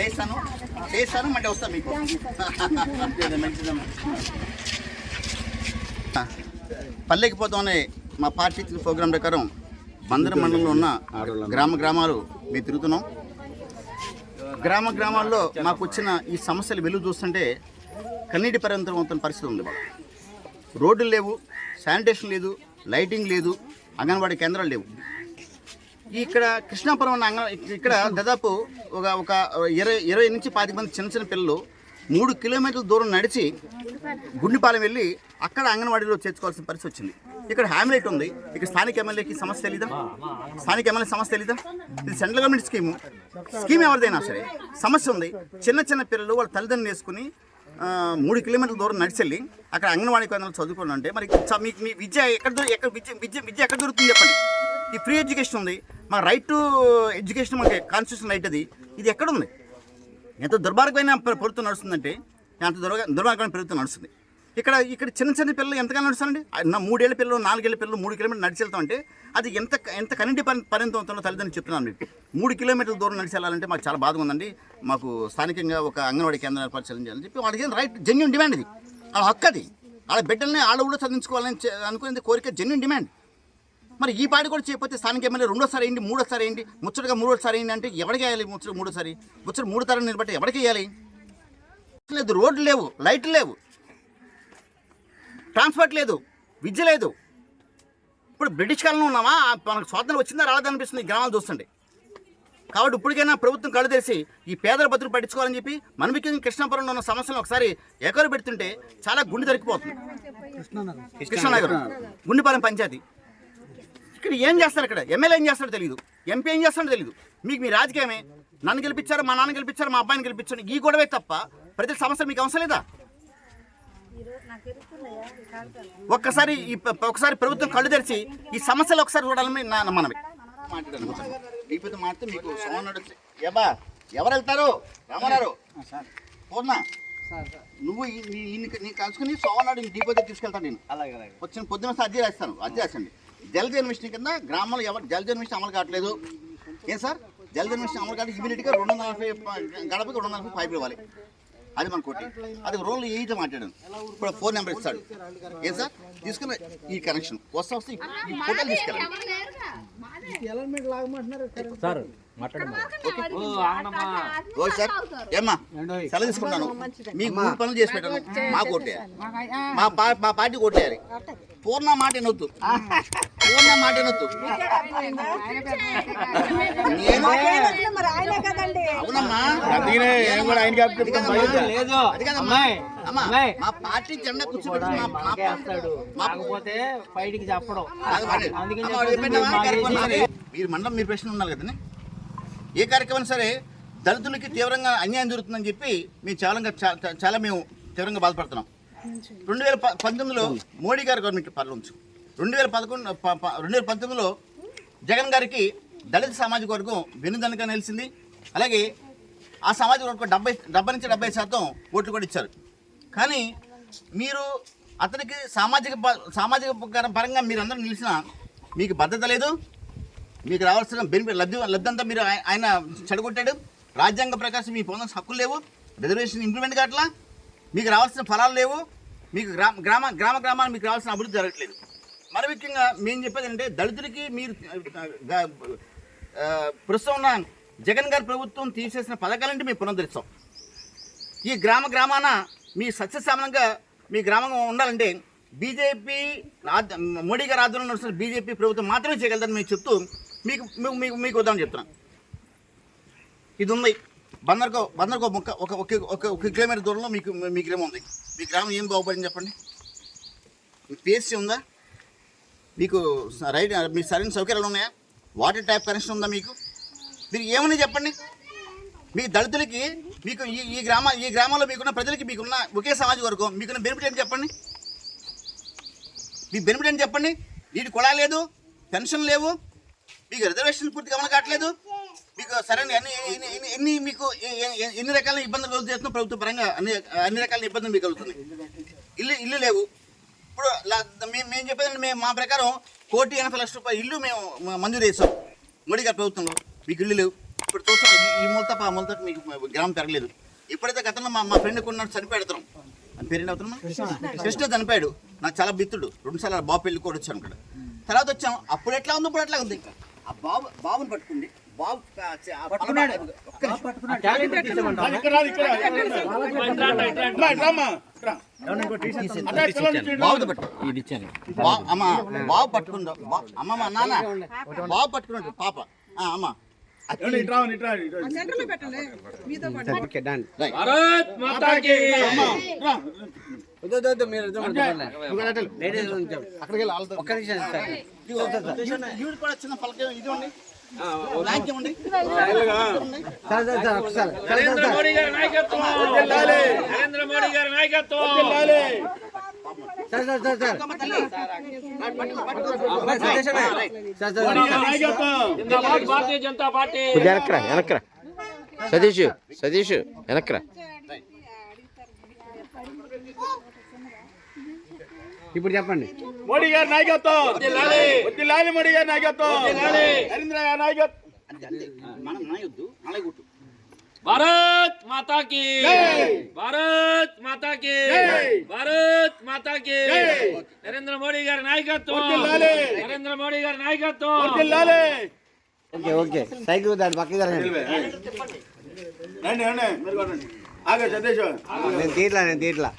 చేస్తాను. చేస్తాను మళ్ళీ వస్తాను మీకు. మంచిదమ్మా పల్లెకి పోతామనే మా పార్టీ ప్రోగ్రాం ప్రకారం బందర మండలంలో ఉన్న గ్రామ గ్రామాలు మేము తిరుగుతున్నాం. గ్రామ గ్రామాల్లో మాకు వచ్చిన ఈ సమస్యలు వెలుగు చూస్తుంటే కన్నీటి పర్యంతం అవుతున్న పరిస్థితి ఉంది మాకు రోడ్లు లేవు శానిటేషన్ లేదు లైటింగ్ లేదు అంగన్వాడీ కేంద్రాలు లేవు. ఇక్కడ కృష్ణాపురం అంగ ఇక్కడ దాదాపు ఒక ఒక ఇరవై ఇరవై నుంచి పాతిక మంది చిన్న చిన్న పిల్లలు మూడు కిలోమీటర్ల దూరం నడిచి గుండిపాలెం వెళ్ళి అక్కడ అంగన్వాడీలో చేర్చుకోవాల్సిన పరిస్థితి వచ్చింది. ఇక్కడ హ్యామ్లెట్ ఉంది. ఇక్కడ స్థానిక ఎమ్మెల్యేకి సమస్య తెలీదా? స్థానిక ఎమ్మెల్యే సమస్య తెలీదా? ఇది సెంట్రల్ గవర్నమెంట్ స్కీము. స్కీమ్ ఎవరిదైనా సరే సమస్య ఉంది. చిన్న చిన్న పిల్లలు వాళ్ళ తల్లిదండ్రులు వేసుకుని మూడు కిలోమీటర్ల దూరం నడిచెళ్ళి అక్కడ అంగన్వాడీ కేంద్రాలు చదువుకోవాలంటే అంటే మరి మీకు మీ విద్య ఎక్కడ ఎక్కడ విద్య విద్య విద్య ఎక్కడ దొరుకుతుంది చెప్పండి? ఈ ఫ్రీ ఎడ్యుకేషన్ ఉంది. మా రైట్ టు ఎడ్యుకేషన్ మనకి కాన్స్టిట్యూషన్ రైట్ అది. ఇది ఎక్కడుంది? ఎంత దుర్మార్గమైన ప్రభుత్వం నడుస్తుందంటే అంత దుర్గా దుర్మార్గమైన ప్రభుత్వం నడుస్తుంది. ఇక్కడ ఇక్కడ చిన్న చిన్న పిల్లలు ఎంతగా నడుస్తారండి? ఆ నా మూడేళ్ళ పిల్లలు నాలుగేళ్ళ పిల్లలు మూడు కిలోమీటర్లు నడిచి అంటే అది ఎంత ఎంత కరెంటి పని పరిణతం అవుతుందో తల్లిదండ్రులు చెప్తున్నాను మీకు మూడు కిలోమీటర్ల దూరం నడిచి వెళ్ళాలంటే మాకు చాలా బాధగా ఉందండి. మాకు స్థానికంగా ఒక అంగన్వాడీ ఏర్పాటు చేయాలని చెప్పి వాళ్ళకి రైట్ జెన్యున్ డిమాండ్ ఇది. వాళ్ళ హక్కు అది. వాళ్ళ బిడ్డల్ని వాళ్ళ ఊళ్ళో చదివించుకోవాలని అనుకునేది కోరిక జెన్యున్ డిమాండ్ మరి ఈ పాటి కూడా చేయకపోతే స్థానిక ఎమ్మెల్యే రెండోసారి అయింది మూడోసారి అయింది ముచ్చటగా మూడోసారి అయింది అంటే ఎవరికి వేయాలి ముచ్చట మూడోసారి? ముచ్చట మూడు తరం నిలబట్టి ఎవరికి వేయాలి? లేదు రోడ్లు లేవు లైట్లు లేవు. ట్రాన్స్పోర్ట్ లేదు విద్య లేదు. ఇప్పుడు బ్రిటిష్ కాలంలో ఉన్నామా? మనకు స్వాతంత్రం వచ్చిందా రాలేదనిపిస్తుంది ఈ గ్రామాలు చూస్తుంటే. కాబట్టి ఇప్పటికైనా ప్రభుత్వం కళ్ళు తెరిచి ఈ పేదల బతులు పట్టించుకోవాలని చెప్పి మన ముఖ్యంగా కృష్ణాపురంలో ఉన్న సమస్యలను ఒకసారి ఎకరు పెడుతుంటే చాలా గుండె దొరికిపోతుంది. కృష్ణానగర్. గుండెపాలెం పంచాయతీ. ఇక్కడ ఏం చేస్తారు ఇక్కడ ఎమ్మెల్యే ఏం చేస్తాడో తెలియదు ఎంపీ ఏం చేస్తాడో తెలియదు మీకు మీ రాజకీయమే నన్ను గెలిపించారు మా నాన్న గెలిపించారు మా అబ్బాయిని గెలిపించారు ఈ గొడవే తప్ప ప్రతి సమస్య మీకు అవసరం లేదా ఒక్కసారి ఒకసారి ప్రభుత్వం కళ్ళు తెరిచి ఈ సమస్యలు ఒకసారి చూడాలని నా మనవి మాట్లాడితే మీకు సోమనాడు ఏబా ఎవరు వెళ్తారు రామారావు పూర్ణ నువ్వు నీ- కలుసుకుని సోమనాడు డీపోతే తీసుకెళ్తాను నేను అలాగే అలాగే వచ్చిన పొద్దున అర్జీ రాస్తాను అర్జీ రాసండి జలజీవన్ మిషన్ కింద గ్రామాలు ఎవరు జలజీవన్ మిషన్ అమలు కావట్లేదు. ఏం సార్? జలజీవన్ మిషన్ అమలు కావట్లేదు ఇమీడియట్గా రెండు వందల నలభై గడపకి రెండు వందల నలభై పైపు ఇవ్వాలి. అది మన కోటి. అది రోల్ ఏజ్ మాట్లాడాను ఇప్పుడు ఫోన్ నెంబర్ ఇస్తాడు. ఏం సార్? తీసుకున్న ఈ కనెక్షన్. వస్తా వస్తే ఈ- ఈ ఫోటోలు తీసుకెళ్ళండి. సార్ ఏమ్మా సెలవు తీసుకున్నాను. మీకు మూడు పనులు చేసి పెట్టాను మా కొట్టేయాలి. మా మా పార్టీ కొట్టేయాలి. పూర్ణ మాట వినొద్దు. పూర్ణ మాట వినొద్దు. అవునమ్మా. మా పార్టీ జెండా కూర్చోబెట్టి మా మా మనకే వేస్తాడు. కాకపోతే బయటికి చెప్పడం. మరి. మండలం మీరు ప్రశ్న ఉండాలి కదండి. ఏ కార్యక్రమం సరే దళితులకి తీవ్రంగా అన్యాయం జరుగుతుందని చెప్పి మేము చాలా చా- చాలా మేము తీవ్రంగా బాధపడుతున్నాం. రెండు వేల ప- పంతొమ్మిదిలో మోడీ గారి గవర్నమెంట్ పాలన రెండు వేల పదకొండు రెండు వేల పంతొమ్మిదిలో జగన్ గారికి దళిత సామాజిక వర్గం వెన్నుదనగా నిలిచింది. అలాగే ఆ సామాజిక వర్గం డెబ్బై డెబ్బై నుంచి డెబ్బై శాతం ఓట్లు కూడా ఇచ్చారు. కానీ మీరు అతనికి సామాజిక ప- సామాజిక పరంగా మీరందరూ నిలిచిన మీకు భద్రత లేదు. మీకు రావాల్సిన బెనిఫిట్ లబ్ధి లబ్ధంతా మీరు ఆయన చెడగొట్టాడు. రాజ్యాంగ ప్రకారం మీ పొందాల్సిన హక్కులు లేవు. రిజర్వేషన్ ఇంప్లిమెంట్ కావట్లా? మీకు రావాల్సిన ఫలాలు లేవు. మీకు గ్రామ గ్రామ గ్రామ గ్రామాలు మీకు రావాల్సిన అభివృద్ధి జరగట్లేదు. మరి ముఖ్యంగా మేము చెప్పేది అంటే దళితులకి మీరు ప్రస్తుతం ఉన్న జగన్ గారి ప్రభుత్వం తీసేసిన పథకాలంటే మేము పునరుద్ధరిస్తాం. ఈ గ్రామ గ్రామాన మీ సత్యసామనంగా మీ గ్రామంగా ఉండాలంటే బీజేపీ మోడీ గారి ఆధ్వర్యంలో నడుస్తున్న బీజేపీ ప్రభుత్వం మాత్రమే చేయగలదని మేము చెప్తూ మీకు మీకు- మీకు వద్దామని ఉదాహరణ చెప్తున్నాను ఇది ఉంది బందర్కో బందర్కో ముక్క ఒక ఒక ఒక ఒక కిలోమీటర్ దూరంలో మీకు మీ గ్రామం ఉంది. మీ గ్రామం ఏం బాగుపడింది చెప్పండి? మీ పిఎస్సీ ఉందా? మీకు రైట్ మీ సరైన సౌకర్యాలు ఉన్నాయా? వాటర్ ట్యాప్ కనెక్షన్ ఉందా మీకు? మీరు ఏమని చెప్పండి? మీ దళితులకి మీకు ఈ ఈ గ్రామ ఈ గ్రామంలో మీకున్న ప్రజలకి మీకున్న ఒకే సమాజ వర్గం మీకున్న బెనిఫిట్ ఏంటి చెప్పండి? మీ బెనిఫిట్ ఏంటి చెప్పండి? నీటి కొడా లేదు పెన్షన్ లేవు మీకు రిజర్వేషన్ పూర్తిగా అమలు కావట్లేదు? మీకు సరైన అన్ని ఎన్ని- మీకు ఎన్ని రకాల ఇబ్బందులు కలుగు చేస్తున్న ప్రభుత్వ పరంగా అన్ని అన్ని రకాల ఇబ్బందులు మీకు కలుగుతుంది ఇల్లు ఇల్లు లేవు. ఇప్పుడు మేము మేము చెప్పేది మేము మా ప్రకారం కోటి ఎనభై లక్షల రూపాయలు ఇల్లు మేము మంజూరు చేసాం. మోడీ గారి ప్రభుత్వంలో మీకు ఇల్లు లేవు. ఇప్పుడు చూస్తాం ఈ- ఈ మూల తప్ప ఆ మూల తప్ప మీకు గ్రామం పెరగలేదు. ఎప్పుడైతే గతంలో మా మా ఫ్రెండ్ కొన్నాడు చనిపోయాడు అని పేరు అవుతున్నా కృష్ణ. చనిపోయాడు. నాకు చాలా బిత్తుడు రెండు సార్లు బాబు పెళ్ళి కూడా వచ్చాను ఇక్కడ తర్వాత వచ్చాం అప్పుడు ఎట్లా ఉందో ఇప్పుడు ఎట్లా ఉంది ఆ బాబు బాబుని పట్టుకుంది. బాబు ఆ చ- ఆ పట్టుకున్నాడు. ఒక్క నిమిషం. బాబుతో పట్టు ఇది ఇచ్చాను బా- అమ్మ బాబు పట్టుకుందా బా- అమ్మ మా నాన్న బాబు పట్టుకున్నాడు. పాప. ఆ, అమ్మ. భారత్ మాతాకి చిన్న పలక ఇది నరేంద్ర మోడీ గారి నాయకత్వం. నరేంద్ర మోడీ గారి నాయకత్వం. భారతీయ జనతా పార్టీ. వెనక్రా సతీష్ సతీష్ వెనక్రా ఇప్పుడు చెప్పండి. మోడీ గారి నాయకత్వం. వద్దిలాలి మోడీ గారి నాయకత్వం. నరేంద్ర గారి నాయకత్వం. భారత్ మాతాకి భారత్ మాతాకి భారత్ మాతాకి నరేంద్ర మోడీ గారి నాయకత్వం. నరేంద్ర మోడీ గారి నాయకత్వం. Okay okay. సైకిల్ దాని పక్కకి రండి రండి. మీరు ఆగే సతీష్. నేను తీట్లా నేను తీట్లా.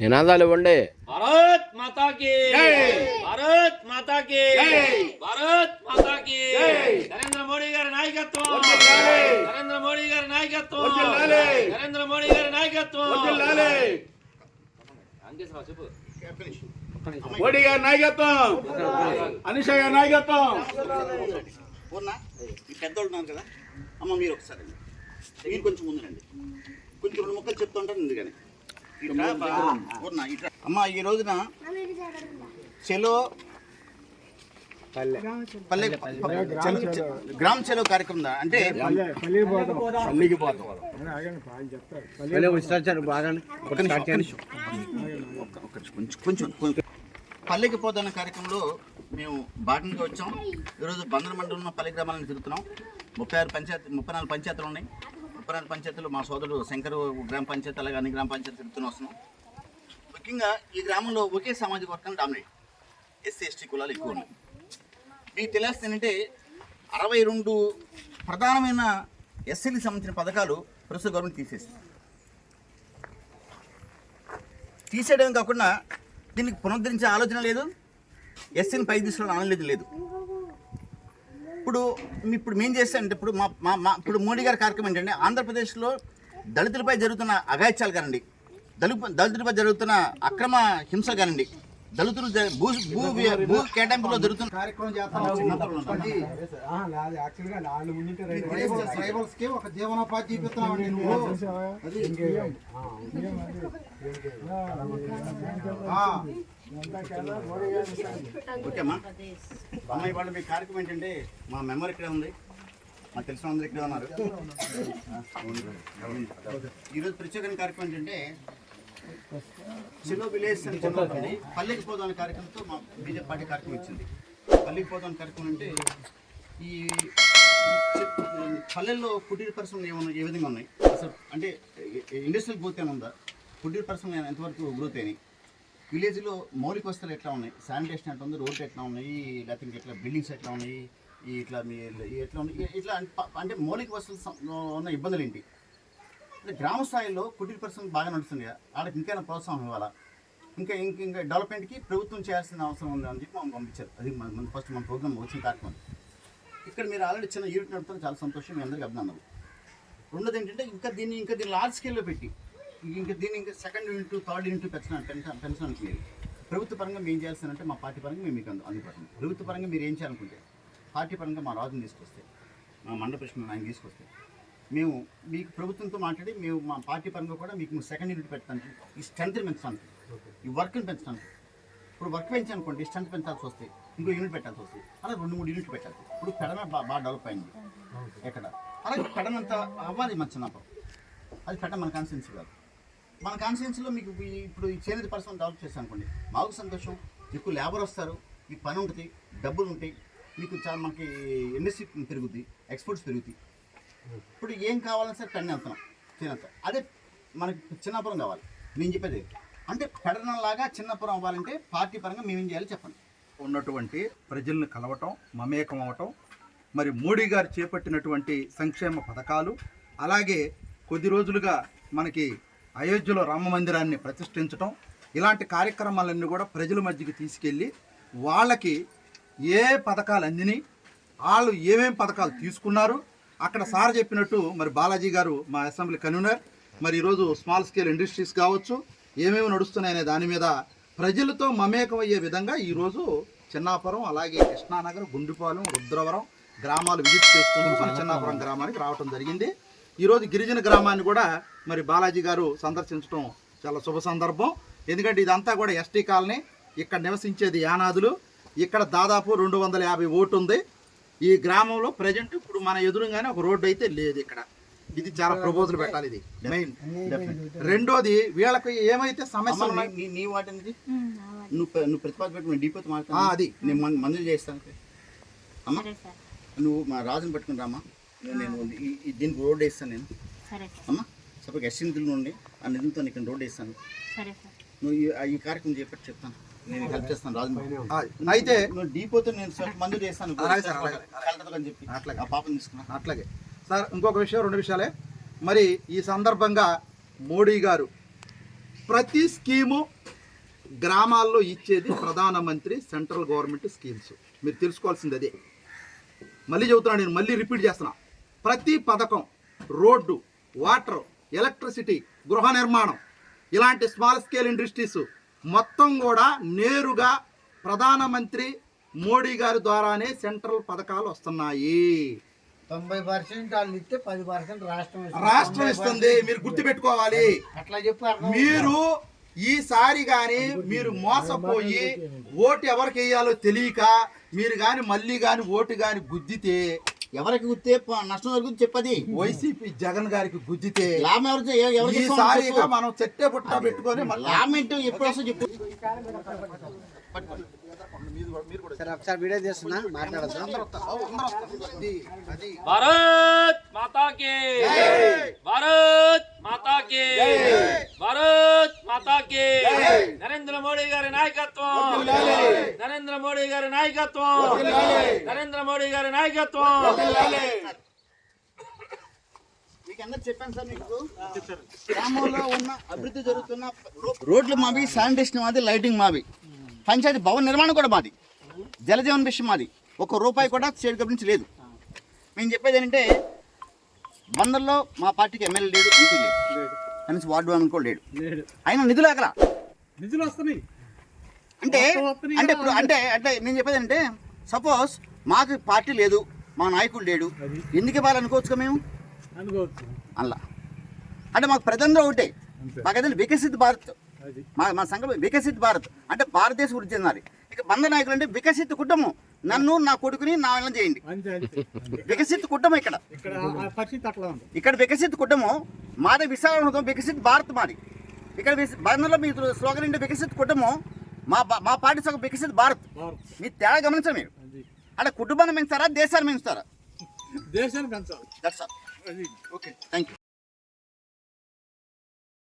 నినాదాలు ఇవ్వండి. భారత్ మాతాకి భారత్ మాతాకి భారత్ మాతాకి. నరేంద్ర మోడీ గారి నాయకత్వం. నరేంద్ర మోడీ గారి నాయకత్వం. నరేంద్ర మోడీ గారి నాయకత్వం. మోడీ గారి నాయకత్వం అనిష గారి నాయకత్వం. పూర్ణ ఈ పెద్దోళ్ళు ఉన్నారు కదా? అమ్మ మీరు ఒకసారి. మీరు కొంచెం ముందు రండి. కొంచెం రెండు ముక్కలు చెప్తూ ఉంటాను ఎందుకని. అమ్మ ఈ రోజున చెలో పల్లె. గ్రామ చెలో. కార్యక్రమం? అంటే పల్లికి పోతాం కొంచెం. పల్లెకి పోతున్న కార్యక్రమంలో మేము భాగంగా వచ్చాం. ఈరోజు బందర మండలంలో పల్లె గ్రామాలను తిరుగుతున్నాం. ముప్పై ఆరు పంచాయతీ ముప్పై నాలుగు పంచాయతీలు ఉన్నాయి. ముప్పై నాలుగు పంచాయతీలు మా సోదరుడు శంకర్ గ్రామ పంచాయతీ అలాగే అన్ని గ్రామ పంచాయతీ తిరుగుతూ వస్తున్నాం. ముఖ్యంగా ఈ గ్రామంలో ఒకే సామాజిక వర్గం డామినేట్. ఎస్సీ ఎస్టీ కులాలు ఎక్కువ ఉన్నాయి. మీకు తెలియాల్సింది ఏంటంటే అరవై రెండు ప్రధానమైన ఎస్సీలకు సంబంధించిన పథకాలు ప్రస్తుత గవర్నమెంట్ తీసేసింది. తీసేయడం కాకుండా దీనికి పునరుద్ధరించే ఆలోచన లేదు ఎస్సీని పైకి తీసుకోవడం ఆలోచన లేదు. ఇప్పుడు ఇప్పుడు మేం చేస్తామంటే ఇప్పుడు మా మా మా ఇప్పుడు మోడీ గారి కార్యక్రమం ఏంటంటే ఆంధ్రప్రదేశ్లో దళితులపై జరుగుతున్న అఘాయిత్యాలు కానండి దళిత దళితులపై జరుగుతున్న అక్రమ హింస కానండి దళితులు జ- భూ భూ భూ కేటాయింపులో జరుగుతున్న కార్యక్రమం ఒక జీవనోపాధి చూపిస్తున్నావు నువ్వు. అది ఆ. ఓకేమ్మా. అమ్మ ఇవాళ మీ కార్యక్రమం ఏంటంటే మా మెంబర్ ఇక్కడే ఉంది. మాకు తెలిసిన అందరూ ఇక్కడే ఉన్నారు. ఈరోజు ప్రత్యేకమైన కార్యక్రమం ఏంటంటే చిన్న విలేజ్ అని చెప్పండి పల్లెకి పోదాం అనే కార్యక్రమంతో మా బీజేపీ పార్టీ కార్యక్రమం ఇచ్చింది పల్లెకి పోదాం కార్యక్రమం అంటే ఈ పల్లెల్లో కుటీర పరిశ్రమలు ఏమన్నా ఏ విధంగా ఉన్నాయి? అసలు అంటే ఇండస్ట్రియల్ గ్రోత్ ఉందా? కుటీర పరిశ్రమలు ఎంతవరకు గ్రోత్ అయినాయి? విలేజ్లో మౌలిక వస్తువులు ఎట్లా ఉన్నాయి? శానిటేషన్ ఎట్లా ఉంది? రోడ్లు ఎట్లా ఉన్నాయి? లేకపోతే ఎట్లా బిల్డింగ్స్ ఎట్లా ఉన్నాయి? ఇట్లా మీ ఎట్లా ఉన్నాయి? ఇట్లా అంటే మౌలిక వస్తువులు ఉన్న ఇబ్బందులు ఏంటి? గ్రామ స్థాయిలో కుటీర పరిశ్రమ బాగా నడుస్తుంది వాళ్ళకి ఇంకైనా ప్రోత్సాహం ఇవ్వాలా? ఇంకా ఇంక ఇంకా డెవలప్మెంట్కి ప్రభుత్వం చేయాల్సిన అవసరం ఉంది అని చెప్పి మనం పంపించారు. అది మన ఫస్ట్ మన ప్రోగ్రామ్ వచ్చిన కార్యక్రమం ఇక్కడ మీరు ఆల్రెడీ చిన్న యూనిట్ నడుపుతారు చాలా సంతోషం. మీ అందరికీ అభినందనలు. రెండోది ఏంటంటే ఇంకా దీన్ని ఇంకా దీన్ని లార్జ్ స్కేల్లో పెట్టి ఇంకా దీన్ని ఇంకా సెకండ్ యూనిట్ థర్డ్ యూనిట్ పెంచడానికి పెంచ- పెంచడానికి మీరు ప్రభుత్వ పరంగా మేము చేయాల్సిందంటే మా పార్టీ పరంగా మేము మీకు అందు అందుబాటులో ప్రభుత్వ పరంగా మీరు ఏం చేయాలనుకుంటే పార్టీ పరంగా మా రాజుని తీసుకొస్తే మా మండల ప్రశ్న ఆయన తీసుకొస్తే మేము మీకు ప్రభుత్వంతో మాట్లాడి మేము మా పార్టీ పరంగా కూడా మీకు సెకండ్ యూనిట్ పెట్టడానికి ఈ స్ట్రెంత్ పెంచడానికి. ఈ వర్క్ని పెంచడానికి. ఇప్పుడు వర్క్ పెంచనుకోండి స్ట్రెంత్ పెంచాల్సి వస్తే ఇంకో యూనిట్ పెట్టాల్సి వస్తుంది అలా రెండు మూడు యూనిట్లు పెట్టాలి. ఇప్పుడు పెడన బాగా డెవలప్ అయింది. ఎక్కడ? అలాగే పెడనంత అవ్వాలి మన చిన్నప్పుడు అది పెట్ట మన కాన్సెన్స్ కాదు. మన కాన్స్టిట్యూన్సీలో మీకు ఇప్పుడు ఈ చేనేత పరిశ్రమ డెవలప్ చేస్తాను అనుకోండి మాకు సంతోషం ఎక్కువ లేబర్ వస్తారు ఈ పని ఉంటుంది డబ్బులు ఉంటాయి మీకు చాలా మనకి ఇండస్ట్రీ పెరుగుద్ది ఎక్స్పోర్ట్స్ పెరుగుతాయి. ఇప్పుడు ఏం కావాలని సరే పెన్ వెళ్తాం చేనేత అదే మనకి చిన్నపురం కావాలి నేను చెప్పేది. అంటే పెడనం లాగా చిన్నపురం అవ్వాలంటే పార్టీ పరంగా మేమేం చేయాలి చెప్పండి. ఉన్నటువంటి ప్రజల్ని కలవటం మమేకం అవటం మరి మోడీ గారు చేపట్టినటువంటి సంక్షేమ పథకాలు అలాగే కొద్ది రోజులుగా మనకి అయోధ్యలో రామ మందిరాన్ని ప్రతిష్ఠించటం ఇలాంటి కార్యక్రమాలన్నీ కూడా ప్రజల మధ్యకి తీసుకెళ్ళి వాళ్ళకి ఏ పథకాలు అందినాయి వాళ్ళు ఏమేమి పథకాలు తీసుకున్నారు అక్కడ సార్ చెప్పినట్టు మరి బాలాజీ గారు మా అసెంబ్లీ కన్వీనర్ మరి ఈరోజు స్మాల్ స్కేల్ ఇండస్ట్రీస్ కావచ్చు ఏమేమి నడుస్తున్నాయనే దాని మీద ప్రజలతో మమేకమయ్యే విధంగా ఈరోజు చిన్నాపురం అలాగే కృష్ణానగర్ గుండుపాలెం రుద్రవరం గ్రామాలు విజిట్ చేసుకుంటూ మన చిన్నాపురం గ్రామానికి రావటం జరిగింది. ఈరోజు గిరిజన గ్రామాన్ని కూడా మరి బాలాజీ గారు సందర్శించడం చాలా శుభ సందర్భం. ఎందుకంటే ఇదంతా కూడా ఎస్టీ కాలనీ ఇక్కడ నివసించేది యానాదులు. ఇక్కడ దాదాపు రెండు వందల యాభై ఓటు ఉంది. ఈ గ్రామంలో ప్రజెంట్ ఇప్పుడు మన ఎదురుగానే ఒక రోడ్డు అయితే లేదు ఇక్కడ. ఇది చాలా ప్రపోజల్ పెట్టాలి ఇది. మెయిన్ రెండోది వీళ్ళకి ఏమైతే సమస్యలు ఉన్నాయి నీ- నీ వాటి అనేది నువ్వు నువ్వు ప్రతిపాదన పెట్టుకుని డీపోతో ఆ, మాట్లాడు అది. నేను మం- మందులు చేస్తాను. అమ్మ నువ్వు మా రాజుని పట్టుకుని రామ్మా. నేను- దీనికి రోడ్డు వేస్తాను నేను. అమ్మ సపోజ్ ఎస్సీ నిధుల నుండి ఆ నిధులతో నీకు నేను రోడ్డు వేస్తాను. సరే సార్. నువ్వు ఈ- ఈ కార్యక్రమం చెప్పి చెప్తాను. నేను హెల్ప్ చేస్తాను. ఆ, అయితే నువ్వు డీపోతో నేను చేస్తాను అని చెప్పి. అట్లాగే. ఆ పాపని తీసుకున్నా అట్లాగే. సార్ ఇంకొక విషయం రెండు విషయాలే. మరి ఈ సందర్భంగా మోడీ గారు ప్రతి స్కీము గ్రామాల్లో ఇచ్చేది ప్రధానమంత్రి సెంట్రల్ గవర్నమెంట్ స్కీమ్స్. మీరు తెలుసుకోవాల్సింది అదే. మళ్ళీ చెబుతున్నాను నేను మళ్ళీ రిపీట్ చేస్తున్నా. ప్రతి పథకం రోడ్డు వాటర్ ఎలక్ట్రిసిటీ గృహ నిర్మాణం ఇలాంటి స్మాల్ స్కేల్ ఇండస్ట్రీస్ మొత్తం కూడా నేరుగా ప్రధానమంత్రి మోడీ గారి ద్వారానే సెంట్రల్ పథకాలు వస్తున్నాయి. తొంభై పర్సెంట్ వాళ్ళు ఇస్తే పది పర్సెంట్ రాష్ట్రం. రాష్ట్రం ఇస్తుంది. మీరు గుర్తుపెట్టుకోవాలి. అట్లా చెప్పి అర్థం మీరు ఈసారి గాని మీరు మోసపోయి ఓటు ఎవరికి వేయాలో తెలియక మీరు గాని మళ్ళీ గాని ఓటు గాని గుద్దితే ఎవరికి గుర్తే ప- నష్టం జరుగుతుంది చెప్పది. వైసీపీ జగన్ గారికి గుద్దితే లాభం ఈసారిగా చెప్పు. మనం చెట్టే పుట్ట పెట్టుకొని మళ్ళీ లాభం ఏంటో ఎప్పుడు వస్తుందో చెప్పు. సరే ఒకసారి వీడియో చేస్తున్నా మాట్లాడద్దు? భారత్ మాతా కి భారత్ మాతా కి భారత్ మాతా కి నరేంద్ర మోడీ గారి నాయకత్వం నరేంద్ర మోడీ గారి నాయకత్వం నరేంద్ర మోడీ గారి నాయకత్వం మీకు అందరు చెప్పాను సార్ మీకు? గ్రామంలో ఉన్న అభివృద్ధి జరుగుతున్న రోడ్లు మావి శానిటేషన్ మాది లైటింగ్ మావి. పంచాయతీ భవన నిర్మాణం కూడా మాది. జలజీవన్ మిషన్ మాది. ఒక రూపాయి కూడా స్టేట్ గవర్నమెంట్ నుంచి లేదు. మేము చెప్పేది ఏంటంటే బందర్లో మా పార్టీకి ఎమ్మెల్యే లేడు ఎంపీ లేడు. కనీసం వార్డు మెంబర్ కూడా లేడు. అయినా నిధులు ఎక్కడ నిధులు వస్తున్నాయి. అంటే అంటే ఇప్పుడు అంటే అంటే నేను చెప్పేది అంటే సపోజ్ మాకు పార్టీ లేదు మా నాయకుడు లేడు. ఎందుకు ఇవ్వాలనుకోవచ్చు మేము? అలా. అంటే మాకు ప్రజలందరూ ఒకటే. మాకైతే వికసిత్ భారత్. మా మా సంఘం వికసిత్ భారత్. అంటే భారతదేశ వృద్ధి చెందాలి ఇక బంధ నాయకులు అంటే వికసిత్ కుటుంబం. నన్ను నా కొడుకుని నా వల్ల చేయండి. వికసిత్ కుటుంబం ఇక్కడ. ఇక్కడ వికసిత్ కుటుంబం మాది విశాఖపట్నం వికసిత్ భారత్ మాది. ఇక్కడ బంధంలో మీ స్లోగన్ ఏంటి? వికసిత్ కుటుంబం మా మా పార్టీ సగం వికసిత్ భారత్. మీ తేడా గమనించారు మీరు? అంటే కుటుంబాన్ని పెంచుతారా? దేశాన్ని పెంచుతారా? దేశాన్ని పెంచాలి. Okay, thank you.